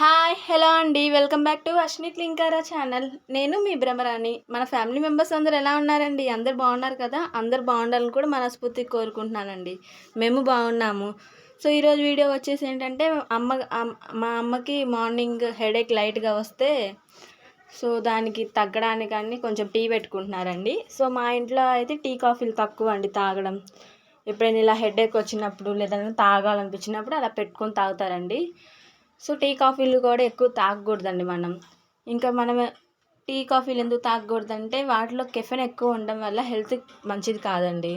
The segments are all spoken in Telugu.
హాయ్ హలో అండి. Welcome back to Ashwini Klinkara channel. నేను మీ భ్రమరాణి. మన ఫ్యామిలీ మెంబర్స్ అందరు ఎలా ఉన్నారండి? అందరు బాగున్నారు కదా? అందరు బాగుండాలని కూడా మనస్ఫూర్తి కోరుకుంటున్నానండి. మేము బాగున్నాము. సో ఈరోజు వీడియో వచ్చేసి ఏంటంటే అమ్మ మా అమ్మకి మార్నింగ్ హెడేక్ లైట్గా వస్తే సో దానికి తగ్గడానికి అన్ని కొంచెం టీ పెట్టుకుంటున్నారండి. సో మా ఇంట్లో అయితే టీ కాఫీలు తక్కువ అండి తాగడం. ఎప్పుడైనా ఇలా హెడేక్ వచ్చినప్పుడు లేదన్నా తాగాలనిపించినప్పుడు అలా పెట్టుకొని తాగుతారండి. సో టీ కాఫీలు కూడా ఎక్కువ తాగకూడదండి మనం. ఇంకా మనం టీ కాఫీలు ఎందుకు తాగకూడదంటే వాటిలో కెఫెన్ ఎక్కువ ఉండడం వల్ల హెల్త్ మంచిది కాదండి.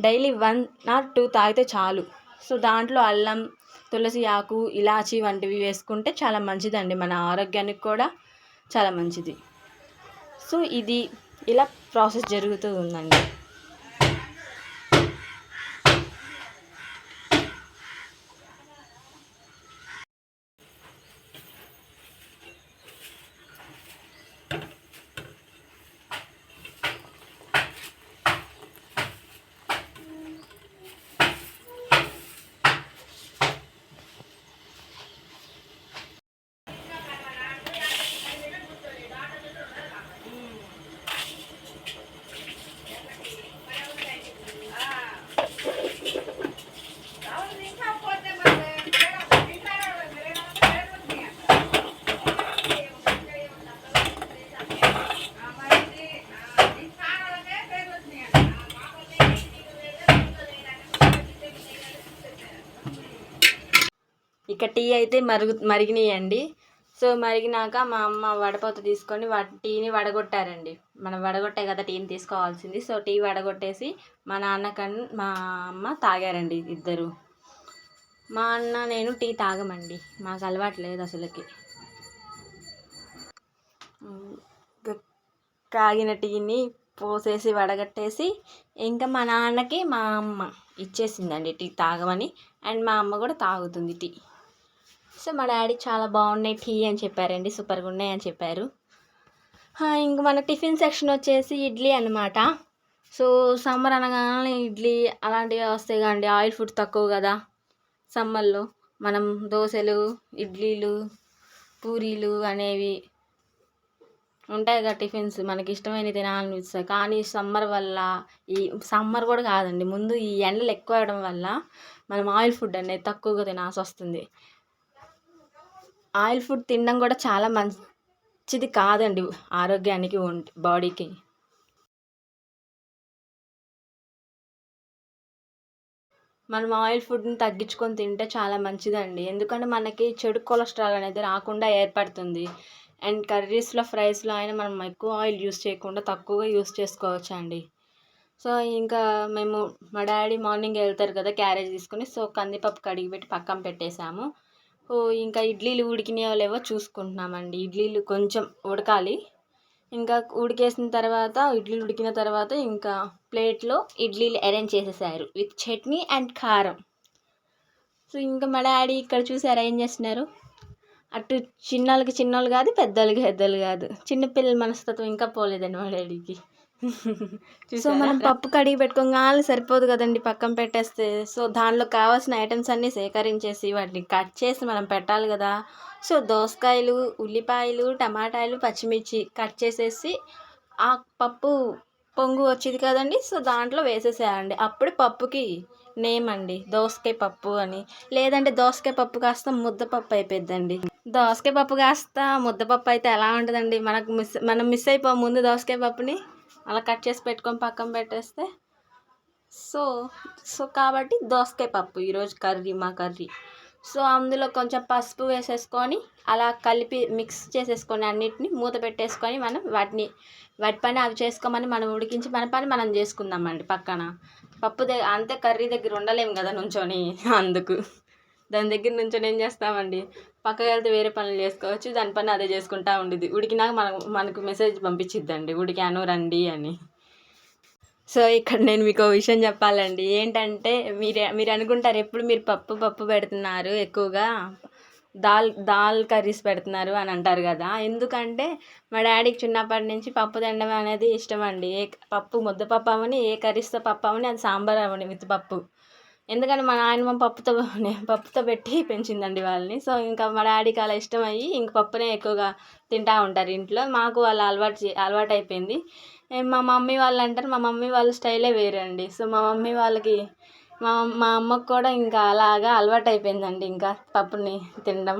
డైలీ వన్ నాట్ టూ తాగితే చాలు. సో దాంట్లో అల్లం తులసి ఆకు ఇలాచి వంటివి వేసుకుంటే చాలా మంచిదండి. మన ఆరోగ్యానికి కూడా చాలా మంచిది. సో ఇది ఇలా ప్రాసెస్ జరుగుతూ ఉందండి. అయితే మరుగు మరిగినాయండి. సో మరిగినాక మా అమ్మ వడపోత తీసుకొని వా టీని వడగొట్టారండి. మనం వడగొట్టే కదా టీని తీసుకోవాల్సింది. సో టీ వడగొట్టేసి మా నాన్నకన్ మా అమ్మ తాగారండి ఇద్దరు. మా అన్న నేను టీ తాగమండి. మాకు అలవాటు లేదు అసలుకి. కాగిన టీని పోసేసి వడగట్టేసి ఇంకా మా నాన్నకి మా అమ్మ ఇచ్చేసిందండి టీ తాగమని. అండ్ మా అమ్మ కూడా తాగుతుంది టీ. సో మా డాడీ చాలా బాగున్నాయి టీ అని చెప్పారండి సూపర్గా ఉన్నాయి అని చెప్పారు. ఇంక మన టిఫిన్ సెక్షన్ వచ్చేసి ఇడ్లీ అన్నమాట. సో సమ్మర్ అనగానే ఇడ్లీ అలాంటివి వస్తాయి కదండి ఆయిల్ ఫుడ్ తక్కువ కదా సమ్మర్లో. మనం దోశలు ఇడ్లీలు పూరీలు అనేవి ఉంటాయి కదా టిఫిన్స్ మనకి ఇష్టమైన తినాలనిపిస్తాయి కానీ సమ్మర్ వల్ల ఈ సమ్మర్ కూడా కాదండి ముందు ఈ ఎండలు ఎక్కువ అవడం వల్ల మనం ఆయిల్ ఫుడ్ అనేది తక్కువగా తినాల్సి వస్తుంది. ఆయిల్ ఫుడ్ తినడం కూడా చాలా మంచిది కాదండి ఆరోగ్యానికి బాడీకి. మనం ఆయిల్ ఫుడ్ని తగ్గించుకొని తింటే చాలా మంచిదండి. ఎందుకంటే మనకి చెడు కొలెస్ట్రాల్ అనేది రాకుండా ఏర్పడుతుంది. అండ్ కర్రీస్లో ఫ్రైస్లో అయినా మనం ఎక్కువ ఆయిల్ యూస్ చేయకుండా తక్కువగా యూస్ చేసుకోవచ్చు అండి సో ఇంకా మేము మా డాడీ మార్నింగ్ వెళ్తారు కదా క్యారేజ్ తీసుకుని సో కందిపప్పు కడిగి పెట్టి పక్కన పెట్టేశాము. ఇంకా ఇడ్లీలు ఉడికినాయో లేవో చూసుకుంటున్నామండి. ఇడ్లీలు కొంచెం ఉడకాలి. ఇంకా ఉడికేసిన తర్వాత ఇడ్లీలు ఉడికిన తర్వాత ఇంకా ప్లేట్లో ఇడ్లీలు అరేంజ్ చేసేసారు with chutney and karam. So ఇంకా మా డాడీ ఇక్కడ చూసి ఏం చేస్తున్నారు? అటు చిన్నోళ్ళకి చిన్నోళ్ళు కాదు పెద్దోళ్ళకి పెద్దోళ్ళు కాదు. చిన్నపిల్లల మనస్తత్వం ఇంకా పోలేదండి మా డాడీకి. సో మనం పప్పు కడిగి పెట్టుకోగానే సరిపోదు కదండి పక్కన పెట్టేస్తే. సో దానిలో కావాల్సిన ఐటమ్స్ అన్నీ సేకరించేసి వాటిని కట్ చేసి మనం పెట్టాలి కదా. సో దోసకాయలు ఉల్లిపాయలు టమాటాలు పచ్చిమిర్చి కట్ చేసేసి ఆ పప్పు పొంగు వచ్చేది కదండి. సో దాంట్లో వేసేసేయాలండి. అప్పుడు పప్పుకి నేమ్ అండి దోసకాయ పప్పు అని. లేదంటే దోసకాయ పప్పు కాస్త ముద్దపప్పు అయిపోద్దండి దోసకాయ పప్పు కాస్త ముద్దపప్పు అయితే ఎలా ఉంటుందండి? మనకు మిస్ మనం మిస్ అయిపోం ముందు దోసకాయ పప్పుని. అలా కట్ చేసి పెట్టుకొని పక్కన పెట్టేస్తే. సో సో కాబట్టి దోసకాయ పప్పు ఈరోజు కర్రీ మా కర్రీ. సో అందులో కొంచెం పసుపు వేసేసుకొని అలా కలిపి మిక్స్ చేసేసుకొని అన్నిటిని మూత పెట్టేసుకొని మనం వాటిని వాటి పని అవి చేసుకోమని మనం ఉడికించి మన పని మనం చేసుకుందామండి పక్కన. పప్పు దగ్గర అంతే కర్రీ దగ్గర ఉండలేము కదా నుంచొని అందుకు. దాని దగ్గర నుంచొని ఏం చేస్తామండి? పక్కకి వెళ్తే వేరే పనులు చేసుకోవచ్చు దాని పని అదే చేసుకుంటా ఉండేది ఉడికినాక మనకు మనకు మెసేజ్ పంపించిద్దండి. ఉడికాను రండి అని. సో ఇక్కడ నేను మీకు ఒక విషయం చెప్పాలండి. ఏంటంటే మీరు మీరు అనుకుంటారు ఎప్పుడు మీరు పప్పు పప్పు పెడుతున్నారు ఎక్కువగా? దాల్ దాల్ కర్రీస్ పెడుతున్నారు అని అంటారు కదా. ఎందుకంటే మా డాడీకి చిన్నప్పటి నుంచి పప్పు తినడం అనేది ఇష్టం అండి. ఏ పప్పు ముద్దపప్పు అవని ఏ కర్రీస్తో పప్పు అవని అది సాంబార్ అవని విత్ పప్పు. ఎందుకంటే మా నాయనమ్మ పప్పుతో పప్పుతో పెట్టి పెంచిందండి వాళ్ళని. సో ఇంకా మా డాడీకి అలా ఇష్టం అయ్యి ఇంక పప్పునే ఎక్కువగా తింటూ ఉంటారు ఇంట్లో. మాకు వాళ్ళు అలవాటు చే అలవాటు అయిపోయింది. మా మమ్మీ వాళ్ళు అంటారు మా మమ్మీ వాళ్ళ స్టైలే వేరే అండి సో మా మమ్మీ వాళ్ళకి మా మా అమ్మకు కూడా ఇంకా అలాగా అలవాటు అయిపోయిందండి ఇంకా పప్పుని తినడం.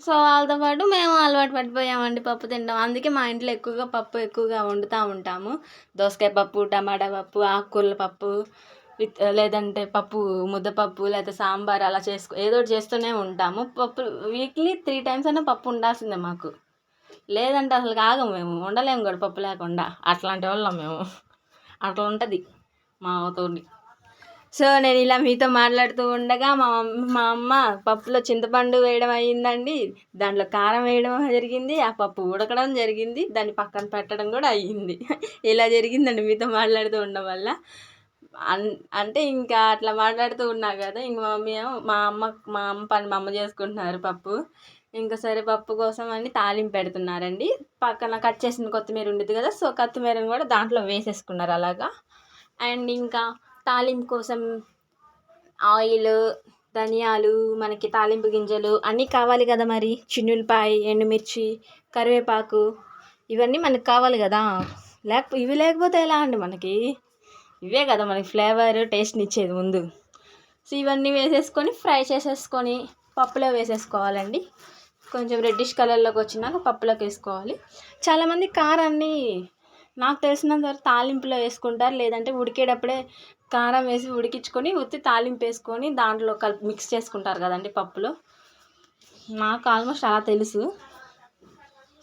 సో వాళ్ళతో పాటు మేము అలవాటు పడిపోయామండి పప్పు తినడం. అందుకే మా ఇంట్లో ఎక్కువగా పప్పు ఎక్కువగా వండుతూ ఉంటాము. దోసకాయ పప్పు టమాటా పప్పు ఆకుకూరల పప్పు విత్ లేదంటే పప్పు ముద్దపప్పు లేకపోతే సాంబార్ అలా చేసుకో ఏదో ఒకటి చేస్తూనే ఉంటాము. పప్పు వీక్లీ త్రీ టైమ్స్ అయినా పప్పు ఉండాల్సిందే మాకు. లేదంటే అసలు ఆగము మేము. ఉండలేము కూడా పప్పు లేకుండా. అట్లాంటి వాళ్ళం మేము. అట్లా ఉంటుంది మా అవతోని సో నేను ఇలా మీతో మాట్లాడుతూ ఉండగా మా మా అమ్మ పప్పులో చింతపండు వేయడం అయ్యిందండి. దాంట్లో కారం వేయడం జరిగింది. ఆ పప్పు ఉడకడం జరిగింది. దాన్ని పక్కన పెట్టడం కూడా అయ్యింది. ఇలా జరిగిందండి మీతో మాట్లాడుతూ ఉండడం వల్ల. అంటే ఇంకా అట్లా మాట్లాడుతూ ఉన్నా కదా ఇంక మమ్మీ ఏమో మా అమ్మ మా అమ్మ పని మా అమ్మ చేసుకుంటున్నారు పప్పు. ఇంకా సరే పప్పు కోసం అని తాలింపు పెడుతున్నారండి. పక్కన కట్ చేసిన కొత్తిమీర ఉండేది కదా సో కొత్తిమీరని కూడా దాంట్లో వేసేసుకున్నారు అలాగా. అండ్ ఇంకా తాలింపు కోసం ఆయిల్ ధనియాలు మనకి తాలింపు గింజలు అన్నీ కావాలి కదా మరి. చిన్నులపాయ ఎండుమిర్చి కరివేపాకు ఇవన్నీ మనకు కావాలి కదా. లేకపో ఇవి లేకపోతే ఎలా అండి మనకి? ఇవే కదా మనకి ఫ్లేవర్ టేస్ట్ని ఇచ్చేది ముందు. సో ఇవన్నీ వేసేసుకొని ఫ్రై చేసేసుకొని పప్పులో వేసేసుకోవాలండి. కొంచెం రెడ్డిష్ కలర్లోకి వచ్చినాక పప్పులోకి వేసుకోవాలి. చాలామంది కారాన్ని నాకు తెలిసినంత వరకు తాలింపులో వేసుకుంటారు. లేదంటే ఉడికేటప్పుడే కారం వేసి ఉడికించుకొని ఉత్తి తాలింపు వేసుకొని దాంట్లో కలిపి మిక్స్ చేసుకుంటారు కదండి పప్పులో. నాకు ఆల్మోస్ట్ అలా తెలుసు.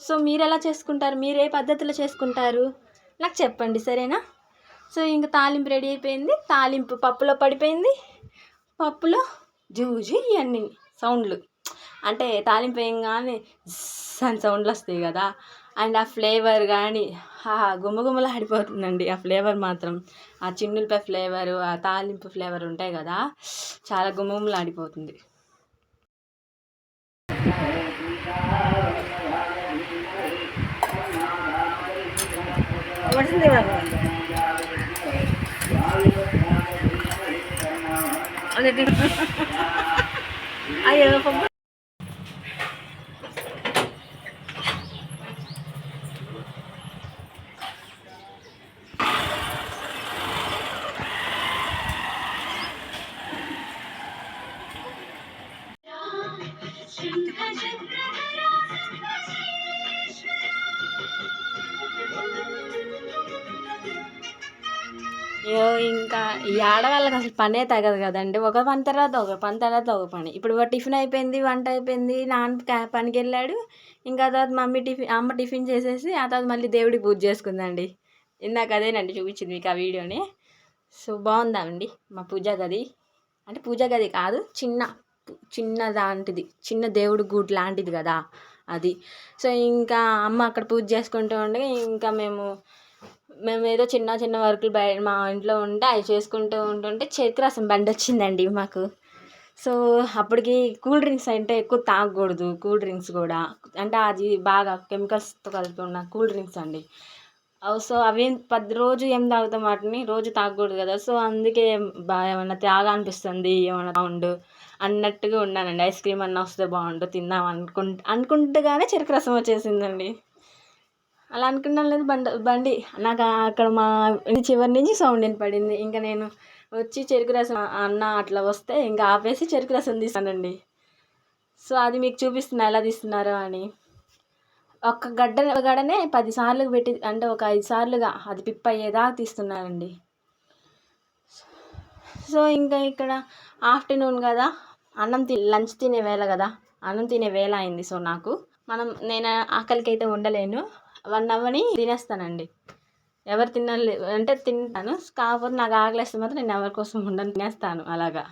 సో మీరు ఎలా చేసుకుంటారు? మీరు ఏ పద్ధతిలో చేసుకుంటారు? నాకు చెప్పండి సరేనా? సో ఇంకా తాలింపు రెడీ అయిపోయింది. తాలింపు పప్పులో పడిపోయింది. పప్పులో జూజు ఇవన్నీ సౌండ్లు. అంటే తాలింపు వేయంగానే అని సౌండ్లు వస్తాయి కదా. అండ్ ఆ ఫ్లేవర్ కానీ గుమగుమలాడిపోతుందండి ఆ ఫ్లేవర్ మాత్రం. ఆ చిన్నులపై ఫ్లేవరు ఆ తాలింపు ఫ్లేవర్ ఉంటాయి కదా. చాలా గుమగుమలాడిపోతుంది అయ్యో ఇంకా ఆడవాళ్ళకి అసలు పనే తగదు కదండి. ఒక పని తర్వాత ఒక పని తర్వాత ఒక పని. ఇప్పుడు టిఫిన్ అయిపోయింది వంట అయిపోయింది నాన్న పనికి వెళ్ళాడు. ఇంకా తర్వాత మమ్మీ టిఫిన్ అమ్మ టిఫిన్ చేసేసి ఆ తర్వాత మళ్ళీ దేవుడికి పూజ చేసుకుందండి. ఇందాక అదేనండి చూపించింది మీకు ఆ వీడియోని. సో బాగుందండి మా పూజా గది? అంటే పూజా గది కాదు చిన్న చిన్న లాంటిది చిన్న దేవుడి గూడు లాంటిది కదా అది. సో ఇంకా అమ్మ అక్కడ పూజ చేసుకుంటూ ఉండగా ఇంకా మేము మేము ఏదో చిన్న చిన్న వర్కులు బయట మా ఇంట్లో ఉంటే అవి చేసుకుంటూ ఉంటుంటే చెరుకు రసం బండి వచ్చిందండి మాకు. సో అప్పటికి కూల్ డ్రింక్స్ అంటే ఎక్కువ తాగకూడదు కూల్ డ్రింక్స్ కూడా. అంటే అది బాగా కెమికల్స్తో కలిపి ఉన్న కూల్ డ్రింక్స్ అండి. సో అవి పది రోజు ఏం తాగుతాం వాటిని? రోజు తాగకూడదు కదా. సో అందుకే బాగా ఏమన్నా తాగాలనిపిస్తుంది ఏమన్నా బాగుండు అన్నట్టుగా ఉన్నానండి. ఐస్ క్రీమ్ అన్న వస్తే బాగుండు తిందాం అనుకుంటు అనుకుంటగానే చెరుకు రసం వచ్చేసిందండి. అలా అనుకున్నాను లేదు బండి బండి. నాకు అక్కడ మా ఇంటి చివరి నుంచి సౌండ్ వినపడింది. ఇంకా నేను వచ్చి చెరుకు రసం అన్న అట్లా వస్తే ఇంకా ఆపేసి చెరుకు రసం తీసానండి సో అది మీకు చూపిస్తున్నా ఎలా తీస్తున్నారో అని. ఒక గడ్డ గడనే పదిసార్లు పెట్టి అంటే ఒక ఐదు సార్లుగా అది పిప్ అయ్యేదాకా తీస్తున్నానండి. సో ఇంకా ఇక్కడ ఆఫ్టర్నూన్ కదా అన్నం తి లంచ్ తినే వేళ కదా అన్నం తినే వేళ అయింది. సో నాకు మనం నేను ఆకలికి అయితే ఉండలేను. వన్ అవర్ని తినేస్తానండి. ఎవరు తినాలి అంటే తింటాను. కాకపోతే నాకు ఆకలిస్తే మాత్రం నేను ఎవరి కోసం ఉండను తినేస్తాను అలాగా.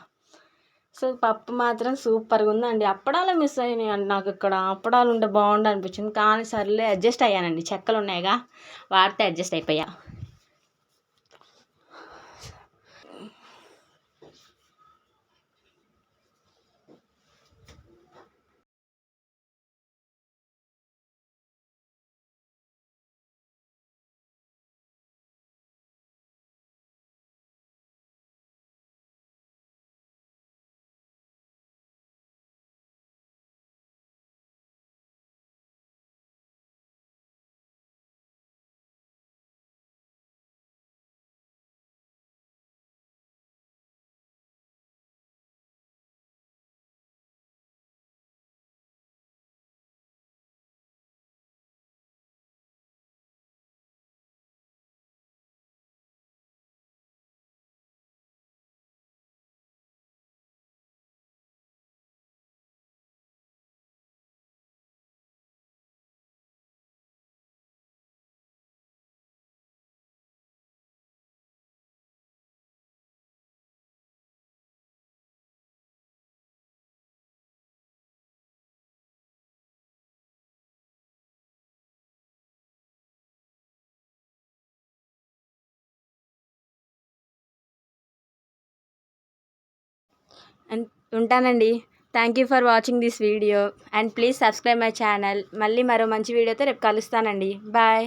సో పప్పు మాత్రం సూపర్గా ఉందండి. అప్పడాలు మిస్ అయినాయి నాకు ఇక్కడ. అప్పడాలు ఉంటే బాగుండు అనిపించింది. కానీ సర్లే అడ్జస్ట్ అయ్యానండి. చెక్కలు ఉన్నాయిగా. వాడితే అడ్జస్ట్ అయిపోయా. అండ్ ఉంటానండి. Thank you for watching this video and please subscribe my channel మళ్ళీ మరో మంచి వీడియోతో రేపు కలుస్తానండి. బాయ్